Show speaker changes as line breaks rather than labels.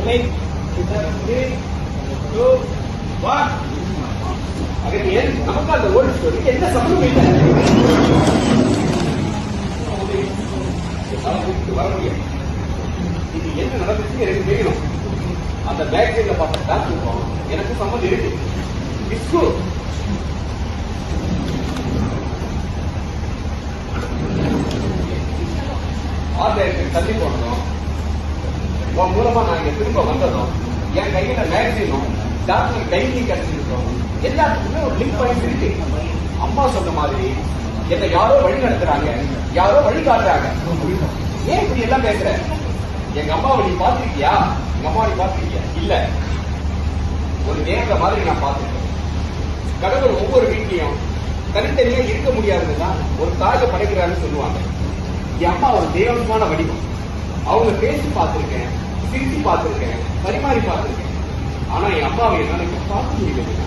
rolling. Three, two, one. Agathiyan நமக்கு அந்த old story எந்த இல்லை? வர முடியும் இது என்ன நடந்துச்சு எனக்கு தெரியணும் அந்த பேக் சைட்ல பார்த்த எனக்கு சம்மந்தம் இருக்கு. விஸ்கு ஆதாயத்துக்கு தள்ளி உன் மூலமா நான் இங்க திரும்ப வந்ததும் என் கையில மேக்சினும் டாக்டர் கைலி கிடைச்சிருக்கோம். எல்லாத்துக்குமே ஒரு லிங்க் பாயிண்ட் இருக்கு அம்மா சொன்ன மாதிரி என்னை யாரோ வழி நடத்துறாங்க யாரோ வழி காட்டுறாங்க. ஏன் இப்படி எல்லாம் பேசுற? எங்க அம்மாவை நீ பாத்திருக்கியா எங்க அம்மா நீ பாத்திருக்கியா இல்ல. ஒரு நேர்ல மாதிரி நான் பாத்துருக்கேன் கடவுள் ஒவ்வொரு வீட்லயும் தனித்தனியா இருக்க முடியாதுன்னு தான் ஒரு தாயை படைக்கிறாருன்னு சொல்லுவாங்க. என் அம்மா ஒரு தெய்வமான வடிவம். அவங்க பேசி பார்த்திருக்கேன் சிரிச்சு பார்த்திருக்கேன் பரிமாறி பார்த்திருக்கேன். ஆனா என் அம்மாவை என்னால பார்க்க முடியல.